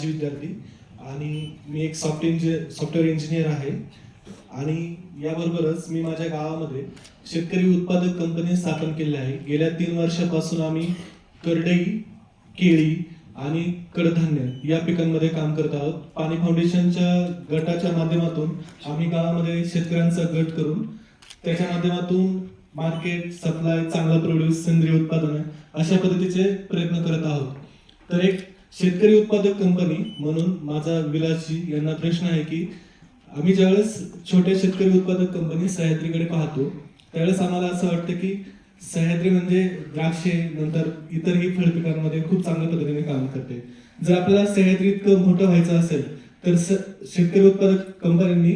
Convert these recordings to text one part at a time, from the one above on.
माजी विद्यार्थी. आणि मी एक सॉफ्ट इंजिनियर सॉफ्टवेअर इंजिनियर आहे. आणि याबरोबरच मी माझ्या गावामध्ये शेतकरी उत्पादक कंपनी स्थापन केली आहे. गेल्या तीन वर्षापासून आम्ही करडई केळी आणि कडधान्य या पिकांमध्ये काम करत आहोत. पाणी फाउंडेशनच्या गटाच्या माध्यमातून आम्ही गावामध्ये शेतकऱ्यांचा गट करून त्याच्या माध्यमातून मार्केट सप्लाय चांगला प्रोड्यूस सेंद्रिय उत्पादन अशा पद्धतीचे प्रयत्न करत आहोत. तर एक शेतकरी उत्पादक कंपनी म्हणून माझा विलासजी यांना प्रश्न आहे की आम्ही ज्यावेळेस छोट्या शेतकरी उत्पादक कंपनी सह्याद्रीकडे पाहतो त्यावेळेस आम्हाला असं वाटतं की सह्याद्री म्हणजे द्राक्षे नंतर इतरही फळपिकांमध्ये खूप चांगल्या पद्धतीने काम करते. जर आपल्याला सह्याद्री इतकं मोठं व्हायचं असेल तर स- शेतकरी उत्पादक कंपन्यांनी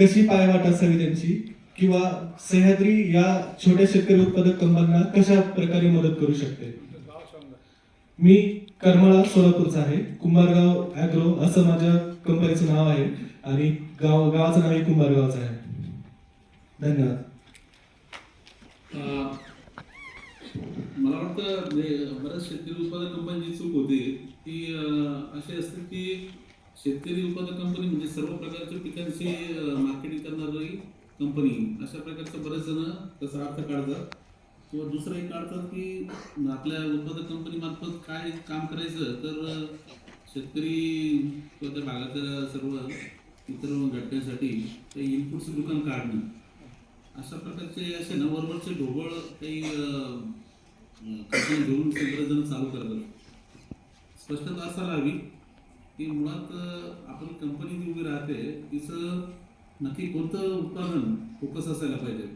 कशी पायवाट असावी त्यांची? किंवा सह्याद्री या छोट्या शेतकरी उत्पादक कंपन्यांना कशा प्रकारे मदत करू शकते? मी करमाळा सोलापूरचा आहे. कुंभारगाव ॲग्रो असं माझ्या कंपनीचं नाव आहे आणि गाव गावाचं नाव कुंभारगावचं आहे. धन्यवाद. मला वाटतं बऱ्याच शेतकरी उत्पादक कंपनीची चूक होती ती अशी असते की शेतकरी उत्पादक कंपनी म्हणजे सर्व प्रकारच्या पिकांची मार्केटिंग करणारी कंपनी अशा प्रकारचं बरेच जण त्याचा अर्थ काढतात. किंवा दुसरं एक काढतात की आपल्या उत्पादक कंपनी मार्फत काय काम करायचं तर शेतकरी किंवा त्या भागातल्या सर्व इतर घटनेसाठी काही इनपुटचं दुकान काढणं. अशा प्रकारचे असे नवरवरचे ढोबळ काही घेऊन सगळे जण चालू करतात. स्पष्टता असायला हवी की मुळात आपण कंपनी जी उभी राहते तिचं नक्की कोणतं उत्पादन फोकस असायला पाहिजे?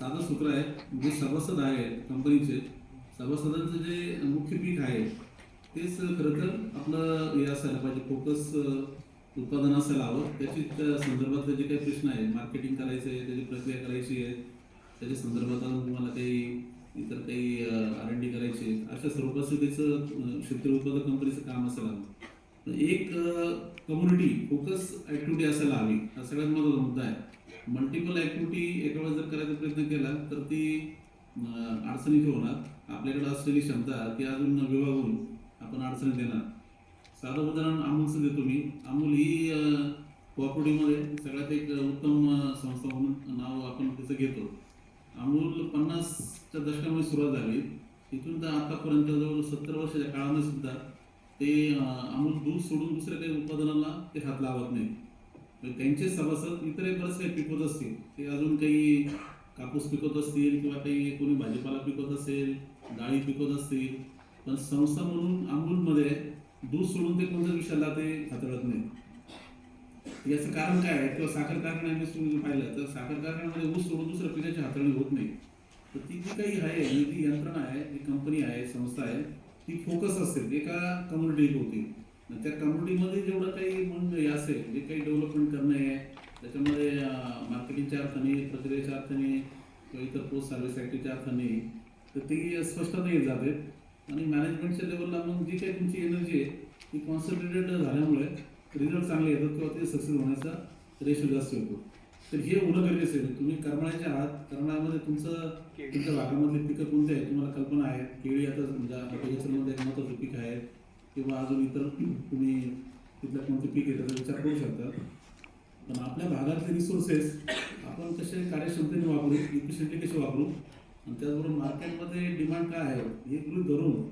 साधं सूत्र आहे जे सभासद आहे कंपनीचे सभासदांचं जे मुख्य पीक आहे तेच खरं तर आपलं हे असायला पाहिजे फोकस उत्पादन असायला हवं. त्याची त्या संदर्भातले जे काही प्रश्न आहे मार्केटिंग करायचं आहे त्याची प्रक्रिया करायची आहे त्याच्या संदर्भात तुम्हाला काही इतर काही आर एन डी करायची आहे अशा स्वरूपाचं त्याचं क्षेत्र उत्पादक कंपनीचं काम असायला हवं. एक कम्युनिटी फोकस ऍक्टिव्हिटी असायला हवी. हा सगळ्यात महत्त्वाचा मुद्दा आहे. मल्टिपल ऍक्टिव्हिटी एका वेळेस जर करायचा प्रयत्न केला तर ती अडचणी होणार. आपल्याकडे असलेली क्षमता ती अजून विभागून आपण अडचणी देणार. साधं उदाहरण अमूलचं देतो मी. अमूल ही कोऑपरेटिव्हमध्ये सगळ्यात एक उत्तम संस्था म्हणून नाव आपण तिचं घेतो. अमूल पन्नासच्या दशकामध्ये सुरुवात झाली. तिथून तर आतापर्यंत जवळ सत्तर वर्षाच्या काळामध्ये सुद्धा ते अं, अमूल दूध सोडून दुसऱ्या काही उत्पादनाला ते हात लावत नाही त्यांचे सभासद इतरही बरेच काही पिकवत असतील. ते अजून काही कापूस पिकवत असतील किंवा काही कोणी भाजीपाला पिकवत असेल डाळी पिकवत असतील. पण संस्था म्हणून अमूलमध्ये दूध सोडून ते कोणत्या विषयाला ते हाताळत नाही याचं कारण काय आहे? किंवा साखर कारखान्याने तुम्ही पाहिलं तर साखर कारखान्यामध्ये ऊस सोडून दुसऱ्या पिकाची हाताळणी होत नाही. तर ती जी काही आहे ही जी यंत्रणा आहे जी कंपनी आहे संस्था आहे. ती फोकस असते एका कम्युनिटी होती. त्या कम्युनिटीमध्ये जेवढं काही म्हणून असेल जे काही डेव्हलपमेंट करणं आहे त्याच्यामध्ये मार्केटिंगच्या अर्थाने प्रक्रियेच्या अर्थाने किंवा इतर पोस्ट सर्व्हिस ॲक्टिव्हच्या अर्थाने तर ती स्पष्टता येत जाते. आणि मॅनेजमेंटच्या लेवलला मग जी काही तुमची एनर्जी आहे ती कॉन्सन्ट्रेटेड झाल्यामुळे रिझल्ट चांगले येतात किंवा ते सक्सेस होण्याचा रेशो जास्त होतो. तर हे होणं गरजेचं आहे. तुम्ही करमाळ्याच्या आहात करमाळ्यामध्ये तुमचं तुमच्या भागामधले पिकं कोणते आहेत? तुम्हाला कल्पना आहे? केळी आता ॲग्रिकल्चरमध्ये एक महत्त्वाचं पीक आहे. किंवा अजून इतर तुम्ही तिथलं कोणतं पीक आहे त्याचा विचार करू शकता. पण आपल्या भागातले रिसोर्सेस आपण कसे कार्यक्षमतेने वापरू इफिशियंटली कसे वापरू? आणि त्याचबरोबर मार्केटमध्ये डिमांड काय आहे? हे गृहीत धरून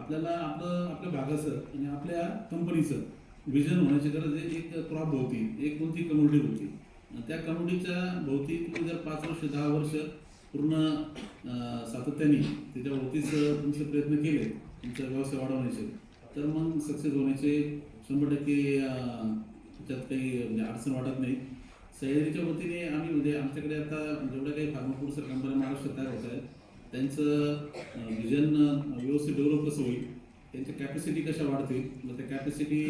आपल्याला आपलं आपल्या भागाचं आणि आपल्या कंपनीचं विजन होण्याची गरज एक क्रॉप भोवती एक कोणती कम्युनिटी होती. त्या कमिटीच्या भोवती तुम्ही जर पाच वर्ष दहा वर्ष पूर्ण सातत्याने त्याच्या भोवतीच तुमचे प्रयत्न केले तुमचा व्यवसाय वाढवण्याचे तर मग सक्सेस होण्याचे शंभर टक्के त्याच्यात काही म्हणजे अडचण वाटत नाही. सह्याद्रीच्या वतीने आम्ही म्हणजे आमच्याकडे आता जेवढ्या काही फार्माफूडच्या कंपन्या महाराष्ट्रात तयार होत आहेत त्यांचं विजन व्यवस्थित डेव्हलप कसं होईल त्यांच्या कॅपॅसिटी कशा वाढतील मग त्या कॅपॅसिटी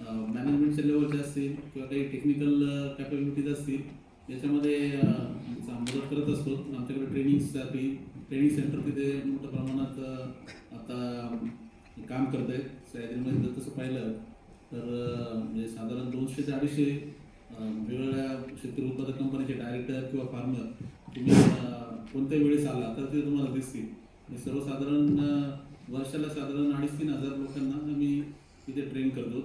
मॅनेजमेंटच्या लेवलच्या असतील किंवा काही टेक्निकल कॅपॅबिलिटीज असतील त्याच्यामध्ये मदत करत असतो. आमच्याकडे ट्रेनिंगसाठी ट्रेनिंग सेंटर तिथे मोठ्या प्रमाणात आता काम करत आहेत सह्याद्रीमध्ये जर तसं पाहिलं तर म्हणजे साधारण दोनशे ते अडीचशे वेगवेगळ्या शेतकरी उत्पादक कंपनीचे डायरेक्टर किंवा फार्मर तुम्ही कोणत्याही कोणत्या वेळेस आला तर ते तुम्हाला दिसतील. सर्वसाधारण वर्षाला साधारण अडीच तीन हजार लोकांना आम्ही तिथे ट्रेन करतो.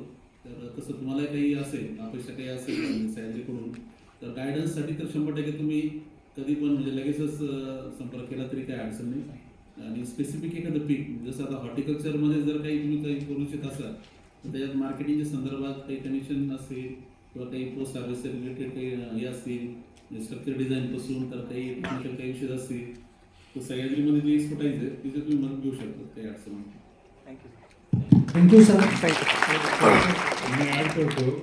तर तसं तुम्हाला काही असेल अपेक्षा काही असेल सॅलरीकडून तर गायडन्ससाठी तर शंभर टक्के तुम्ही कधी पण म्हणजे लगेचच संपर्क केला तरी काही अडचण नाही. आणि स्पेसिफिक एखादं पीक जसं आता हॉर्टिकल्चरमध्ये जर काही तुम्ही काही करू इच्छित असाल तर त्याच्यात मार्केटिंगच्या संदर्भात काही कनेक्शन असेल किंवा काही पोस्ट सर्व्हिस रिलेटेड काही हे असतील स्ट्रक्चर डिझाईनपासून तर काही टेक्निकल काही विषय असतील तर सह्याद्रीमध्ये जे एक्सपर्टाईज आहे तिथे तुम्ही मदत घेऊ शकता काही अडचण नाही. थँक्यू सर मी ॲड करतो.